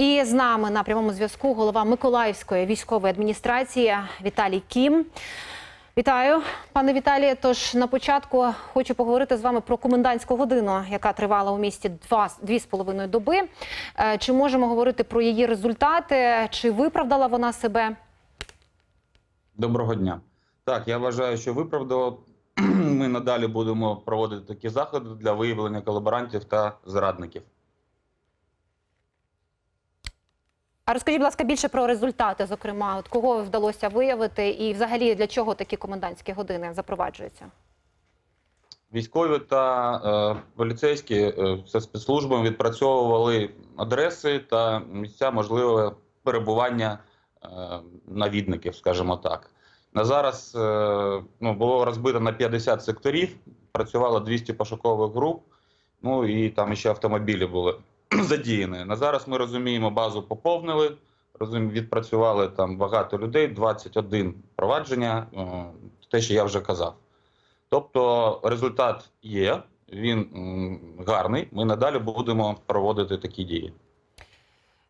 І з нами на прямому зв'язку голова Миколаївської військової адміністрації Віталій Кім. Вітаю, пане Віталіє. Тож на початку хочу поговорити з вами про комендантську годину, яка тривала у місті два дві з половиною доби. Е, Чи можемо говорити про її результати? Чи виправдала вона себе? Доброго дня. Так, я вважаю, що виправдало. Ми надалі будемо проводити такі заходи для виявлення колаборантів та зрадників. А розкажіть, будь ласка, більше про результати, зокрема, от кого вдалося виявити, і взагалі для чого такі комендантські години запроваджуються? Військові та е, поліцейські е, спецслужбами відпрацьовували адреси та місця можливого перебування е, навідників, скажімо так. На зараз е, ну, було розбито на 50 секторів, працювало 200 пошукових груп, ну і там ще автомобілі були задіяні. На зараз ми розуміємо, базу поповнили, розуміємо, відпрацювали там багато людей, 21 провадження, е, те, що я вже казав. Тобто результат є, він гарний. Ми надалі будемо проводити такі дії.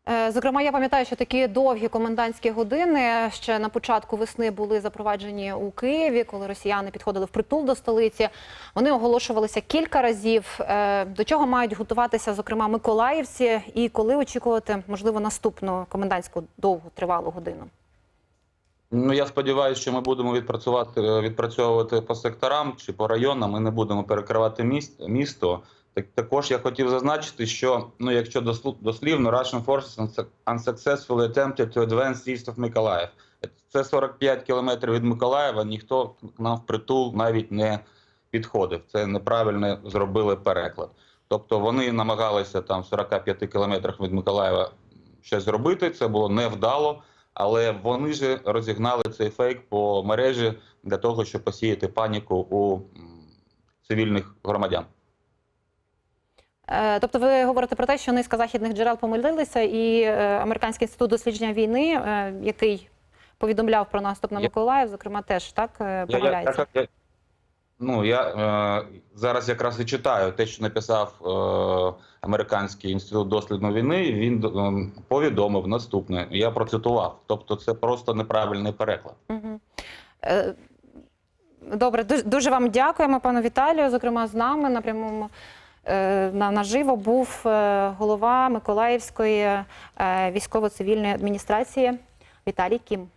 Е, Зокрема, я пам'ятаю, що такі довгі комендантські години ще на початку весни були запроваджені у Києві, коли росіяни підходили впритул до столиці. Вони оголошувалися кілька разів. Е, До чого мають готуватися, зокрема, миколаївці, і коли очікувати, можливо, наступну комендантську довгу тривалу годину? Ну я сподіваюся, що ми будемо відпрацювати е, відпрацьовувати по секторам чи по районам. Ми не будемо перекривати міст, місто. Так також я хотів зазначити, що ну, якщо дослівно Russian forces unsuc- unsuccessfully attempted to advance east of Mykolaiv. Це 45 кілометрів від Миколаєва. Ніхто к нам впритул навіть не підходив. Це неправильно зробили переклад. Тобто вони намагалися там в 45 кілометрах від Миколаєва щось зробити. Це було невдало. Але вони ж розігнали цей фейк по мережі для того, щоб посіяти паніку у цивільних громадян. Е, Тобто, ви говорите про те, що низка західних джерел помилилися, і е, Американський інститут дослідження війни, е, який повідомляв про наступ на Миколаїв, зокрема, теж так е, Я, я, я, ну, я е, зараз якраз і читаю те, що написав е, Американський інститут дослідної війни. Він е, повідомив наступне. Я процитував. Тобто, це просто неправильний переклад. Е, Добре, дуже, вам дякуємо, пану Віталію. Зокрема, з нами на прямому наживо був е, голова Миколаївської е, військово-цивільної адміністрації Віталій Кім.